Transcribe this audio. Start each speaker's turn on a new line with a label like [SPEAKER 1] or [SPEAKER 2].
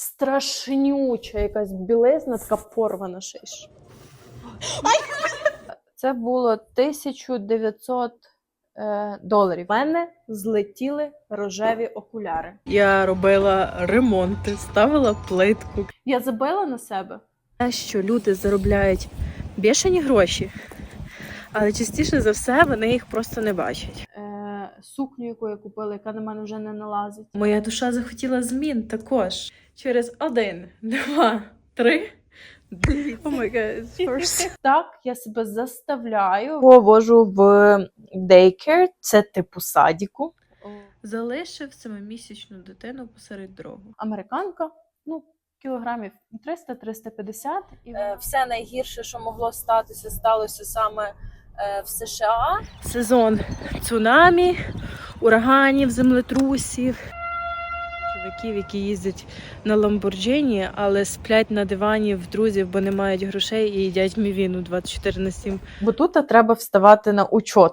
[SPEAKER 1] страшнюча якась білизна, така порвана шиш. Це було 1900 е, доларів. У мене злетіли рожеві окуляри.
[SPEAKER 2] Я робила ремонти, ставила плитку.
[SPEAKER 1] Я забила на себе.
[SPEAKER 2] Те, що люди заробляють бешені гроші, але частіше за все вони їх просто не бачать.
[SPEAKER 1] Сукню, яку я купила, яка на мене вже не налазить.
[SPEAKER 2] Моя душа захотіла змін також. Через один, два, три. О май гад,
[SPEAKER 1] Так, я себе заставляю. Повожу в дейкер, це типу садіку.
[SPEAKER 2] Залишив семимісячну дитину посеред дороги.
[SPEAKER 1] Американка, ну, кілограмів 300-350. І
[SPEAKER 3] Е, все найгірше, що могло статися, сталося саме в США.
[SPEAKER 2] Сезон цунамі, ураганів, землетрусів. Чоловіків, які їздять на Ламборджині, але сплять на дивані в друзів, бо не мають грошей і їдять мівіну 24 на 7.
[SPEAKER 1] Бо тут треба вставати на учот.